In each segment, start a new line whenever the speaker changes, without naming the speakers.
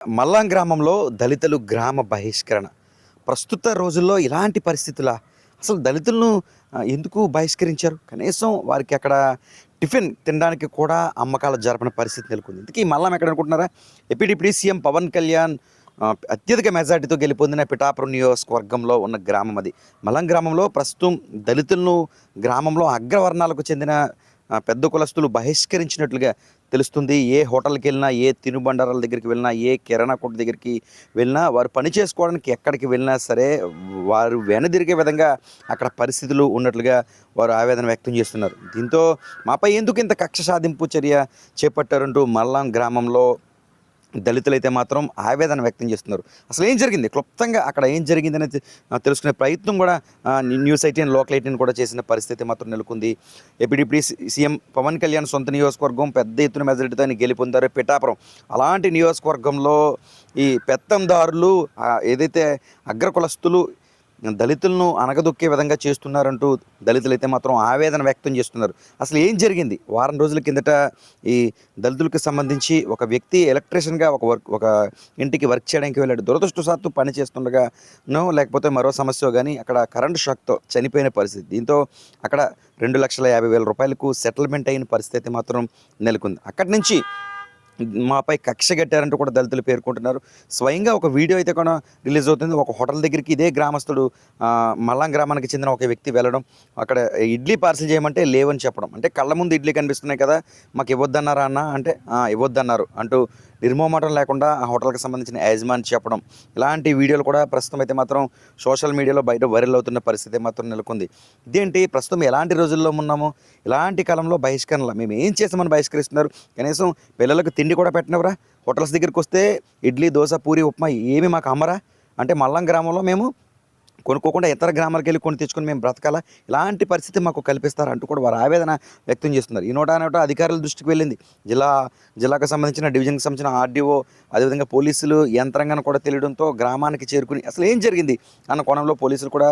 మల్లాం గ్రామంలో దళితులు గ్రామ బహిష్కరణ. ప్రస్తుత రోజుల్లో ఇలాంటి పరిస్థితుల అసలు దళితులను ఎందుకు బహిష్కరించారు? కనీసం వారికి అక్కడ టిఫిన్ తినడానికి కూడా అమ్మకాలు జరపని పరిస్థితి నెలకొంది. ఇందుకే మల్లం ఎక్కడ అనుకుంటున్నారా ఎపిడిపిడి సీఎం పవన్ కళ్యాణ్ అత్యధిక మెజార్టీతో గెలుపొందిన పిఠాపురం నియోజకవర్గంలో ఉన్న గ్రామం అది. మల్లం గ్రామంలో ప్రస్తుతం దళితులను గ్రామంలో అగ్రవర్ణాలకు చెందిన పెద్ద కులస్తులు బహిష్కరించినట్లుగా తెలుస్తుంది. ఏ హోటల్కి వెళ్ళినా ఏ తినుబండారాల దగ్గరికి వెళ్ళినా ఏ కిరాణా కొట్టు దగ్గరికి వెళ్ళినా వారు పని చేసుకోవడానికి ఎక్కడికి వెళ్ళినా సరే వారు వెనదిరిగే విధంగా అక్కడ పరిస్థితులు ఉన్నట్లుగా వారు ఆవేదన వ్యక్తం చేస్తున్నారు. దీంతో మాపై ఎందుకు ఇంత కక్ష సాధింపు చర్య చేపట్టారంటూ మల్లాం గ్రామంలో దళితులైతే మాత్రం ఆవేదన వ్యక్తం చేస్తున్నారు. అసలు ఏం జరిగింది? క్లుప్తంగా అక్కడ ఏం జరిగింది అనేది తెలుసుకునే ప్రయత్నం కూడా న్యూస్ ఎయిటీన్ లోకల్ ఎయిటీన్ కూడా చేసిన పరిస్థితి మాత్రం నెలకొంది. ఎపిడిపిడి సీఎం పవన్ కళ్యాణ్ సొంత నియోజకవర్గం పెద్ద ఎత్తున మెజారిటీతో ఆయన గెలుపొందారు. పిఠాపురం అలాంటి నియోజకవర్గంలో ఈ పెత్తందారులు ఏదైతే అగ్రకులస్తులు దళితులను అనగదొక్కే విధంగా చేస్తున్నారంటూ దళితులు అయితే మాత్రం ఆవేదన వ్యక్తం చేస్తున్నారు. అసలు ఏం జరిగింది? వారం రోజుల కిందట ఈ దళితులకు సంబంధించి ఒక వ్యక్తి ఎలక్ట్రీషియన్గా ఒక వర్క్ ఒక ఇంటికి వర్క్ చేయడానికి వెళ్ళాడు. దురదృష్టవశాత్తు పని చేస్తుండగా నో లేకపోతే మరో సమస్య కానీ అక్కడ కరెంట్ షాక్తో చనిపోయిన పరిస్థితి. దీంతో అక్కడ రెండు లక్షల యాభై వేల రూపాయలకు సెటిల్మెంట్ అయిన పరిస్థితి అయితే మాత్రం నెలకొంది. అక్కడి నుంచి మాపై కక్ష కట్టారంటూ కూడా దళితులు పేర్కొంటున్నారు. స్వయంగా ఒక వీడియో అయితే కూడా రిలీజ్ అవుతుంది. ఒక హోటల్ దగ్గరికి ఇదే గ్రామస్తుడు మల్లాం గ్రామానికి చెందిన ఒక వ్యక్తి వెళ్ళడం అక్కడ ఇడ్లీ పార్సిల్ చేయమంటే లేవని చెప్పడం. అంటే కళ్ళ ముందు ఇడ్లీ కనిపిస్తున్నాయి కదా మాకు ఇవ్వద్దన్నారా అన్న? అంటే ఇవ్వద్దన్నారు అంటూ నిర్మోమాటం లేకుండా ఆ హోటల్కి సంబంధించిన యజమాని చెప్పడం. ఇలాంటి వీడియోలు కూడా ప్రస్తుతం అయితే మాత్రం సోషల్ మీడియాలో బయట వైరల్ అవుతున్న పరిస్థితి మాత్రం నెలకొంది. ఇదేంటి? ప్రస్తుతం ఎలాంటి రోజుల్లో ఉన్నాము? ఇలాంటి కాలంలో బహిష్కరణలు మేము ఏం చేసామని బహిష్కరిస్తున్నారు? కనీసం పిల్లలకు తిండి కూడా పెట్టినవరా హోటల్స్ దగ్గరికి వస్తే ఇడ్లీ దోశ పూరి ఉప్మా ఏమి మాకు అమ్మరా? అంటే మల్లం గ్రామంలో మేము కొనుక్కోకుండా ఇతర గ్రామాలకు వెళ్ళి కొని తెచ్చుకొని మేము బ్రతకాలా? ఇలాంటి పరిస్థితి మాకు కల్పిస్తారు అంటూ కూడా వారు ఆవేదన వ్యక్తం చేస్తున్నారు. ఈ నోట నోట అధికారుల దృష్టికి వెళ్ళింది. జిల్లా జిల్లాకు సంబంధించిన డివిజన్కి సంబంధించిన ఆర్డీఓ అదేవిధంగా పోలీసులు యంత్రాంగాన్ని కూడా తెలియడంతో గ్రామానికి చేరుకుని అసలు ఏం జరిగింది? అన్న కోణంలో పోలీసులు కూడా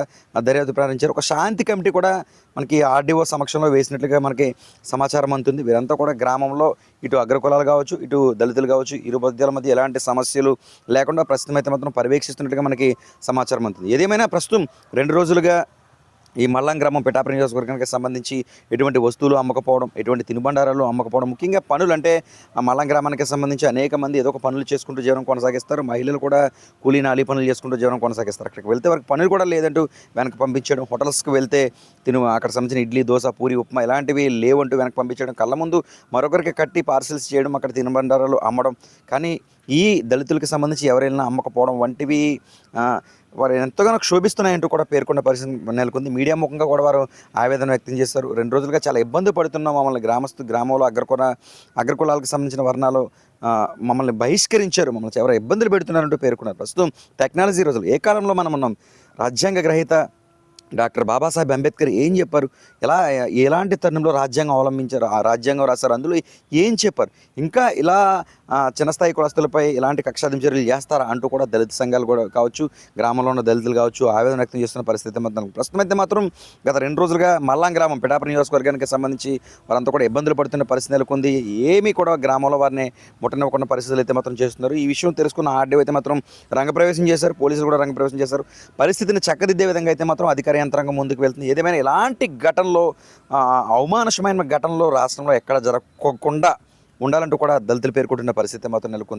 దర్యాప్తు ప్రారంభించారు. ఒక శాంతి కమిటీ కూడా మనకి ఆర్డీఓ సమక్షంలో వేసినట్లుగా మనకి సమాచారం అందుతుంది. వీరంతా కూడా గ్రామంలో ఇటు అగ్రకులాలు కావచ్చు ఇటు దళితులు కావచ్చు ఇరు మధ్య ఎలాంటి సమస్యలు లేకుండా ప్రస్తుతం అయితే మాత్రం పర్యవేక్షిస్తున్నట్టుగా మనకి సమాచారం అందుతుంది. ఏదేమైనా ప్రస్తుతం రెండు రోజులుగా ఈ మల్లం గ్రామం పిఠాపురం నియోజకవర్గానికి సంబంధించి ఎటువంటి వస్తువులు అమ్మకపోవడం ఎటువంటి తినుబండారాలు అమ్మకపోవడం ముఖ్యంగా పనులు అంటే ఆ మల్లం గ్రామానికి సంబంధించి అనేక మంది ఏదో ఒక పనులు చేసుకుంటూ జీవనం కొనసాగిస్తారు. మహిళలు కూడా కూలీ నాలి పనులు చేసుకుంటూ జీవనం కొనసాగిస్తారు. అక్కడికి వెళ్తే వారికి పనులు కూడా లేదంటూ వెనక్కి పంపించడం హోటల్స్కి వెళ్తే తిను అక్కడ సంబంధించిన ఇడ్లీ దోశ పూరి ఉప్మా ఇలాంటివి లేవంటూ వెనక్కి పంపించడం కళ్ళ ముందు మరొకరికి కట్టి పార్సిల్స్ చేయడం అక్కడ తినుబండారాలు అమ్మడం. కానీ ఈ దళితులకు సంబంధించి ఎవరైనా అమ్మకపోవడం వంటివి వారు ఎంతగానో క్షోభిస్తున్నాయంటూ కూడా పేర్కొన్న పరిస్థితి నెలకొంది. మీడియా ముఖంగా కూడా వారు ఆవేదన వ్యక్తం చేశారు. రెండు రోజులుగా చాలా ఇబ్బంది పడుతున్నాం మమ్మల్ని గ్రామస్తు గ్రామంలో అగ్రకుల అగ్రకులాలకు సంబంధించిన వర్ణాలు మమ్మల్ని బహిష్కరించారు. మమ్మల్ని ఎవరో ఇబ్బందులు పెడుతున్నారంటూ పేర్కొన్నారు. ప్రస్తుతం టెక్నాలజీ రోజులు. ఏ కాలంలో మనం ఉన్నాం? రాజ్యాంగ గ్రహీత డాక్టర్ బాబాసాహెబ్ అంబేద్కర్ ఏం చెప్పారు? ఎలా ఎలాంటి తరుణంలో రాజ్యాంగం అవలంబించారు? ఆ రాజ్యాంగం రాశారు. అందులో ఏం చెప్పారు? ఇంకా ఇలా చిన్న స్థాయి కులస్తులపై ఇలాంటి కక్షాదింపు చర్యలు చేస్తారా అంటూ కూడా దళిత సంఘాలు కూడా కావచ్చు గ్రామంలో ఉన్న దళితులు కావచ్చు ఆవేదన వ్యక్తం చేస్తున్న పరిస్థితి మాత్రం ప్రస్తుతం అయితే మాత్రం గత రెండు రోజులుగా మల్లాం గ్రామం పిఠాపురం నియోజకవర్గానికి సంబంధించి వారంతా కూడా ఇబ్బందులు పడుతున్న పరిస్థితి నెలకొంది. ఏమీ కూడా గ్రామంలో వారిని ముట్టనివ్వకుండా పరిస్థితులు అయితే మాత్రం చేస్తున్నారు. ఈ విషయం తెలుసుకున్న ఆర్డీఓ అయితే మాత్రం రంగప్రవేశం చేశారు పోలీసులు కూడా రంగప్రవేశం చేశారు. పరిస్థితిని చక్కదిద్దే విధంగా అయితే మాత్రం అధికార యంత్రాంగం ముందుకు వెళ్తుంది. ఏదేమైనా ఇలాంటి ఘటనలో అవమానుషమైన ఘటనలో రాష్ట్రంలో ఎక్కడ జరగకుండా ఉండాలంటూ కూడా దళితులు పేర్కొంటున్న పరిస్థితి మాత్రం నెలకొంది.